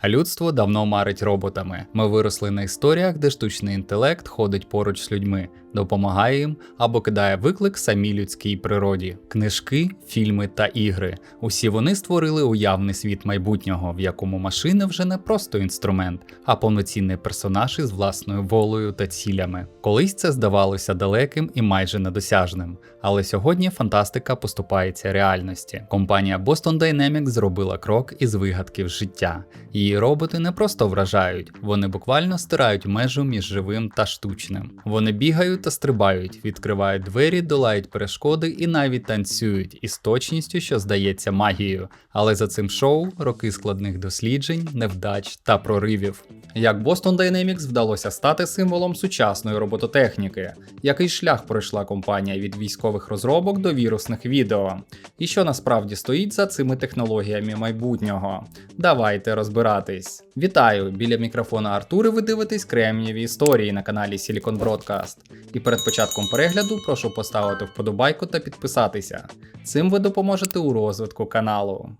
А людство давно марить роботами. Ми виросли на історіях, де штучний інтелект ходить поруч з людьми, допомагає їм або кидає виклик самій людській природі. Книжки, фільми та ігри. Усі вони створили уявний світ майбутнього, в якому машини вже не просто інструмент, а повноцінний персонаж із власною волею та цілями. Колись це здавалося далеким і майже недосяжним, але сьогодні фантастика поступається реальності. Компанія Boston Dynamics зробила крок із вигадки в життя. Її роботи не просто вражають, вони буквально стирають межу між живим та штучним. Вони бігають та стрибають, відкривають двері, долають перешкоди і навіть танцюють із точністю, що здається магією. Але за цим шоу роки складних досліджень, невдач та проривів. Як Boston Dynamics вдалося стати символом сучасної робототехніки, який шлях пройшла компанія від військових розробок до вірусних відео, і що насправді стоїть за цими технологіями майбутнього. Давайте розбиратись. Вітаю! Біля мікрофона Артури ви дивитесь кремнієві історії на каналі Silicon Broadcast. І перед початком перегляду прошу поставити вподобайку та підписатися. Цим ви допоможете у розвитку каналу.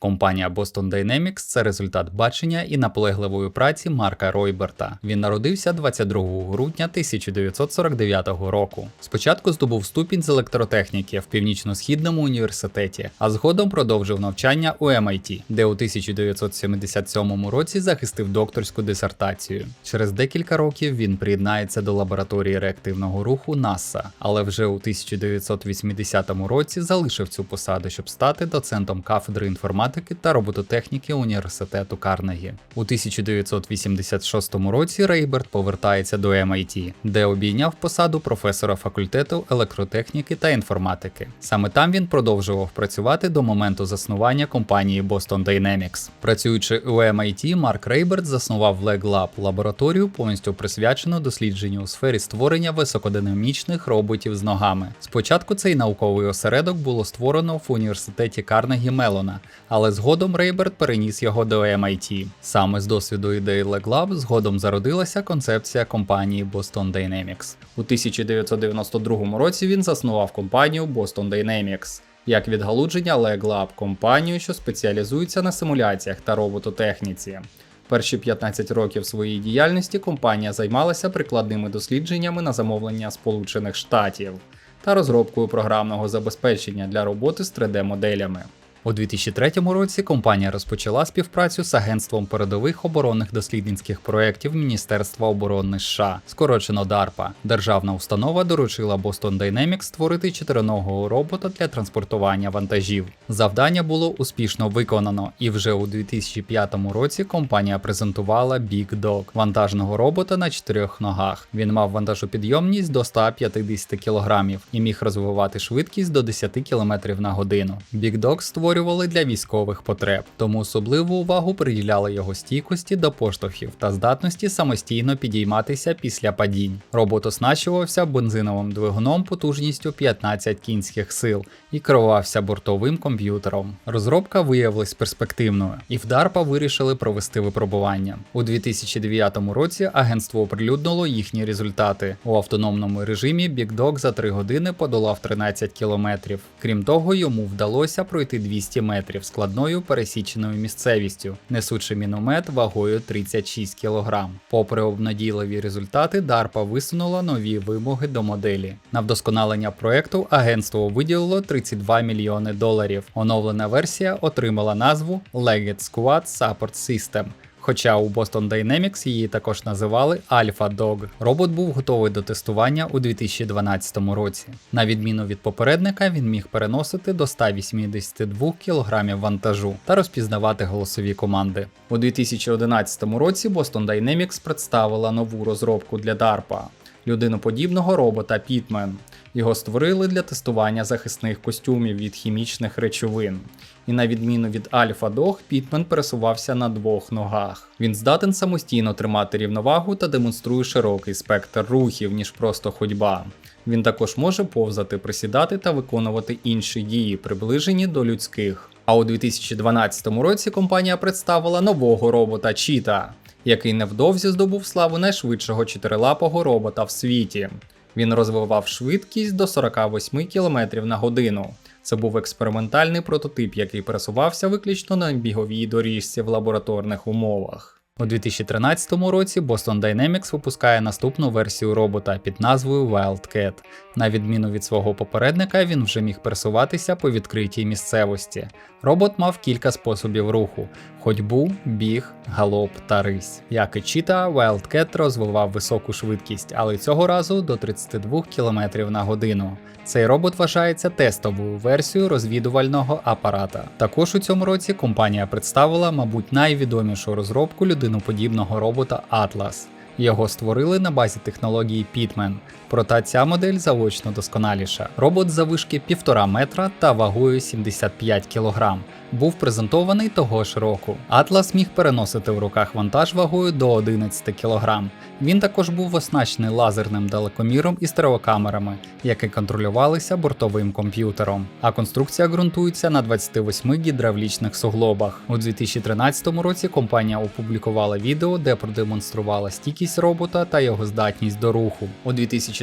Компанія Boston Dynamics це результат бачення і наполегливої праці Марка Ройберта. Він народився 22 грудня 1949 року. Спочатку здобув ступінь з електротехніки в північно-східному університеті, а згодом продовжив навчання у MIT, де у 1977 році захистив докторську дисертацію. Через декілька років він приєднається до лабораторії реактивного руху НАСА, але вже у 1980 році залишив цю посаду, щоб стати доцентом кафедри інформатики та робототехніки університету Карнегі. У 1986 році Рейберт повертається до MIT, де обійняв посаду професора факультету електротехніки та інформатики. Саме там він продовжував працювати до моменту заснування компанії Boston Dynamics. Працюючи у MIT, Марк Рейберт заснував Leg Lab – лабораторію, повністю присвячену дослідженню у сфері створення високодинамічних роботів з ногами. Спочатку цей науковий осередок було створено в університеті Карнегі Мелона, але згодом Рейберт переніс його до MIT. Саме з досвіду ідеї Leg згодом зародилася концепція компанії Boston Dynamics. У 1992 році він заснував компанію Boston Dynamics. Як відгалудження Leg – компанію, що спеціалізується на симуляціях та робототехніці. Перші 15 років своєї діяльності компанія займалася прикладними дослідженнями на замовлення Сполучених Штатів та розробкою програмного забезпечення для роботи з 3D-моделями. У 2003 році компанія розпочала співпрацю з Агентством передових оборонних дослідницьких проєктів Міністерства оборони США, скорочено DARPA. Державна установа доручила Boston Dynamics створити чотириногого робота для транспортування вантажів. Завдання було успішно виконано, і вже у 2005 році компанія презентувала Big Dog – вантажного робота на чотирьох ногах. Він мав вантажопідйомність до 150 кг і міг розвивати швидкість до 10 км на годину. Big Dog створював створювали для військових потреб, тому особливу увагу приділяли його стійкості до поштовхів та здатності самостійно підійматися після падінь. Робот оснащувався бензиновим двигуном потужністю 15 кінських сил і керувався бортовим комп'ютером. Розробка виявилась перспективною, і в DARPA вирішили провести випробування. У 2009 році агентство оприлюднило їхні результати. У автономному режимі Big Dog за 3 години подолав 13 кілометрів. Крім того, йому вдалося пройти 200 метрів складною пересіченою місцевістю, несучи міномет вагою 36 кг. Попри обнадійливі результати, DARPA висунула нові вимоги до моделі. На вдосконалення проекту агентство виділило 32 мільйони доларів. Оновлена версія отримала назву Legged Squad Support System. Хоча у Boston Dynamics її також називали Alpha Dog. Робот був готовий до тестування у 2012 році. На відміну від попередника, він міг переносити до 182 кг вантажу та розпізнавати голосові команди. У 2011 році Boston Dynamics представила нову розробку для DARPA – людиноподібного робота Pitman. Його створили для тестування захисних костюмів від хімічних речовин. І на відміну від Альфа Дог, Пітмен пересувався на двох ногах. Він здатен самостійно тримати рівновагу та демонструє широкий спектр рухів, ніж просто ходьба. Він також може повзати, присідати та виконувати інші дії, приближені до людських. А у 2012 році компанія представила нового робота Чіта, який невдовзі здобув славу найшвидшого чотирилапого робота в світі. Він розвивав швидкість до 48 км на годину. Це був експериментальний прототип, який пересувався виключно на біговій доріжці в лабораторних умовах. У 2013 році Boston Dynamics випускає наступну версію робота під назвою Wildcat. На відміну від свого попередника, він вже міг пересуватися по відкритій місцевості. Робот мав кілька способів руху: ходьбу, біг, галоп та рись. Як і Чіта, Wildcat розвивав високу швидкість, але цього разу до 32 км на годину. Цей робот вважається тестовою версією розвідувального апарата. Також у цьому році компанія представила, мабуть, найвідомішу розробку людиноподібного робота Atlas. Його створили на базі технології Pitman, проте ця модель заочно досконаліша. Робот завишки 1,5 метра та вагою 75 кг. Був презентований того ж року. Атлас міг переносити в руках вантаж вагою до 11 кг. Він також був оснащений лазерним далекоміром і стереокамерами, які контролювалися бортовим комп'ютером. А конструкція ґрунтується на 28 гідравлічних суглобах. У 2013 році компанія опублікувала відео, де продемонструвала стійкість робота та його здатність до руху. У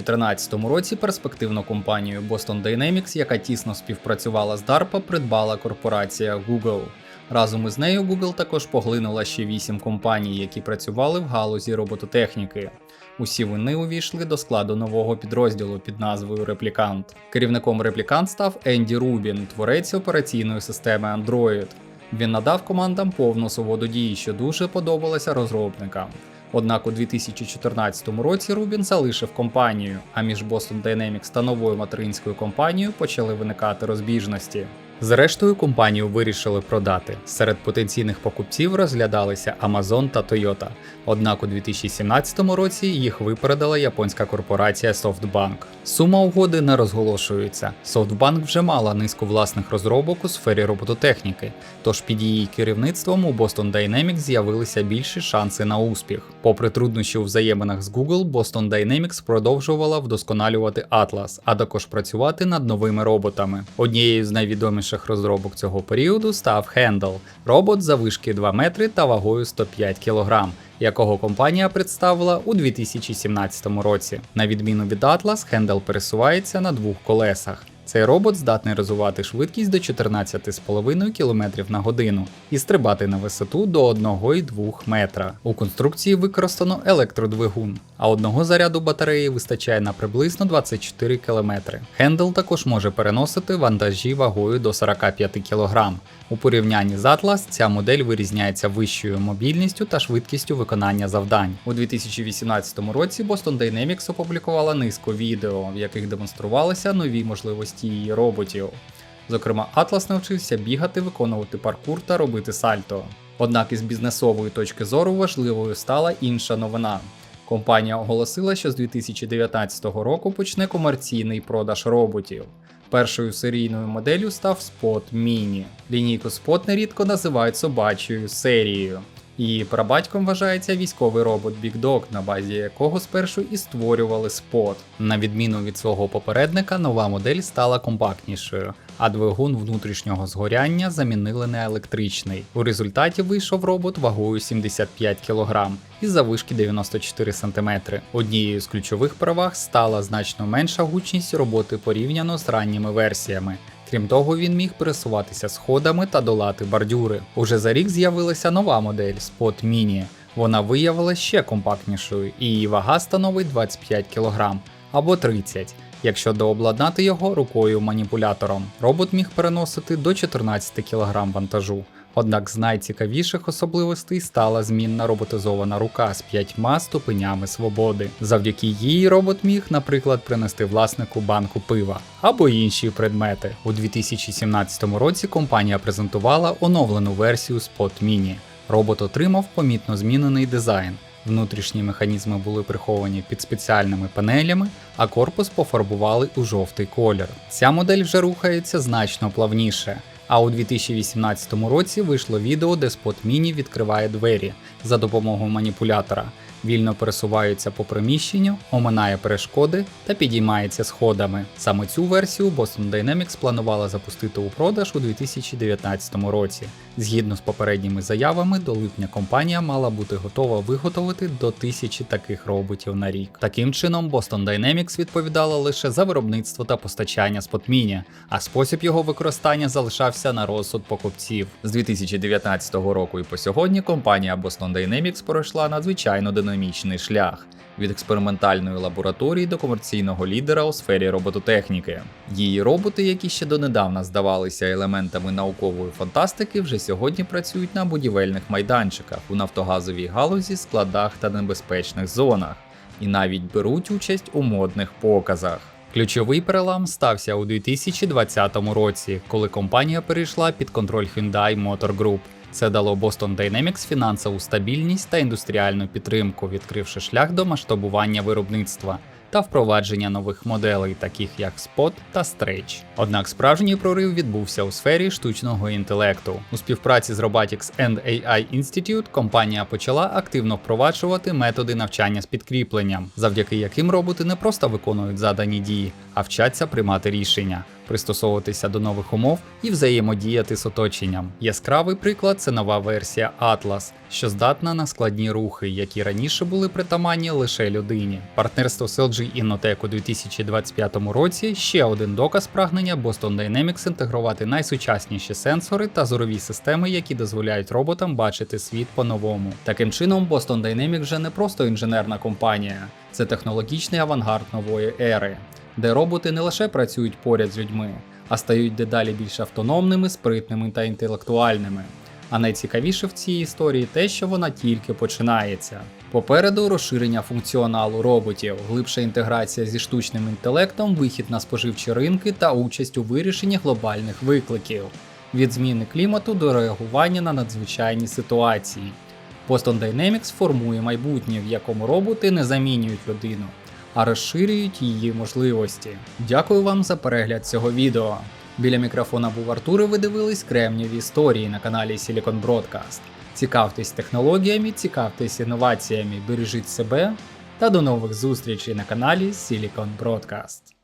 2013 році перспективну компанію Boston Dynamics, яка тісно співпрацювала з DARPA, придбала корпорація Google. Разом із нею Google також поглинула ще 8 компаній, які працювали в галузі робототехніки. Усі вони увійшли до складу нового підрозділу під назвою Реплікант. Керівником Реплікант став Енді Рубін, творець операційної системи Android. Він надав командам повну свободу дії, що дуже подобалося розробникам. Однак у 2014 році Рубін залишив компанію, а між Boston Dynamics та новою материнською компанією почали виникати розбіжності. Зрештою, компанію вирішили продати. Серед потенційних покупців розглядалися Amazon та Toyota. Однак у 2017 році їх випередила японська корпорація SoftBank. Сума угоди не розголошується. SoftBank вже мала низку власних розробок у сфері робототехніки, тож під її керівництвом у Boston Dynamics з'явилися більші шанси на успіх. Попри труднощі у взаєминах з Google, Boston Dynamics продовжувала вдосконалювати Atlas, а також працювати над новими роботами. Однією з найвідоміших розробок цього періоду став Handle – робот за вишки 2 метри та вагою 105 кг якого компанія представила у 2017 році. На відміну від Atlas, Handle пересувається на двох колесах. Цей робот здатний розвивати швидкість до 14,5 км на годину і стрибати на висоту до 1,2 метра. У конструкції використано електродвигун, а одного заряду батареї вистачає на приблизно 24 км. Хендл також може переносити вантажі вагою до 45 кг. У порівнянні з Atlas ця модель вирізняється вищою мобільністю та швидкістю виконання завдань. У 2018 році Boston Dynamics опублікувала низку відео, в яких демонструвалися нові можливості її роботів. Зокрема, Atlas навчився бігати, виконувати паркур та робити сальто. Однак із бізнесової точки зору важливою стала інша новина. Компанія оголосила, що з 2019 року почне комерційний продаж роботів. Першою серійною моделлю став Spot Mini. Лінійку Spot нерідко називають собачою серією. Її прабатьком вважається військовий робот Big Dog, на базі якого спершу і створювали спот. На відміну від свого попередника, нова модель стала компактнішою, а двигун внутрішнього згоряння замінили на електричний. У результаті вийшов робот вагою 75 кг і завишки 94 см. Однією з ключових переваг стала значно менша гучність роботи порівняно з ранніми версіями. Крім того, він міг пересуватися сходами та долати бордюри. Уже за рік з'явилася нова модель Spot Mini. Вона виявилася ще компактнішою, і її вага становить 25 кг або 30 якщо дообладнати його рукою маніпулятором. Робот міг переносити до 14 кг вантажу. Однак з найцікавіших особливостей стала змінна роботизована рука з п'ятьма ступенями свободи. Завдяки їй робот міг, наприклад, принести власнику банку пива або інші предмети. У 2017 році компанія презентувала оновлену версію Spot Mini. Робот отримав помітно змінений дизайн. Внутрішні механізми були приховані під спеціальними панелями, а корпус пофарбували у жовтий колір. Ця модель вже рухається значно плавніше. А у 2018 році вийшло відео, де Spot Mini відкриває двері за допомогою маніпулятора. Вільно пересувається по приміщенню, оминає перешкоди та підіймається сходами. Саме цю версію Boston Dynamics планувала запустити у продаж у 2019 році. Згідно з попередніми заявами, до липня компанія мала бути готова виготовити до тисячі таких роботів на рік. Таким чином, Boston Dynamics відповідала лише за виробництво та постачання спотміння, а спосіб його використання залишався на розсуд покупців. З 2019 року і по сьогодні компанія Boston Dynamics пройшла надзвичайно динамічний шлях. Від експериментальної лабораторії до комерційного лідера у сфері робототехніки. Її роботи, які ще донедавна здавалися елементами наукової фантастики, вже сьогодні працюють на будівельних майданчиках у нафтогазовій галузі, складах та небезпечних зонах, і навіть беруть участь у модних показах. Ключовий перелам стався у 2020 році, коли компанія перейшла під контроль Hyundai Motor Group. Це дало Boston Dynamics фінансову стабільність та індустріальну підтримку, відкривши шлях до масштабування виробництва та впровадження нових моделей, таких як Spot та Stretch. Однак справжній прорив відбувся у сфері штучного інтелекту. У співпраці з Robotics and AI Institute компанія почала активно впроваджувати методи навчання з підкріпленням, завдяки яким роботи не просто виконують задані дії, а вчаться приймати рішення пристосовуватися до нових умов і взаємодіяти з оточенням. Яскравий приклад це нова версія Atlas, що здатна на складні рухи, які раніше були притаманні лише людині. Партнерство з LG Innotech у 2025 році ще один доказ прагнення Boston Dynamics інтегрувати найсучасніші сенсори та зорові системи, які дозволяють роботам бачити світ по-новому. Таким чином, Boston Dynamics вже не просто інженерна компанія, це технологічний авангард нової ери де роботи не лише працюють поряд з людьми, а стають дедалі більш автономними, спритними та інтелектуальними. А найцікавіше в цій історії те, що вона тільки починається. Попереду розширення функціоналу роботів, глибша інтеграція зі штучним інтелектом, вихід на споживчі ринки та участь у вирішенні глобальних викликів, від зміни клімату до реагування на надзвичайні ситуації. Boston Dynamics формує майбутнє, в якому роботи не замінюють людину, а розширюють її можливості. Дякую вам за перегляд цього відео. Біля мікрофона був Артур і ви дивились кремніві історії на каналі Silicon Broadcast. Цікавтесь технологіями, цікавтесь інноваціями, бережіть себе та до нових зустрічей на каналі Silicon Broadcast.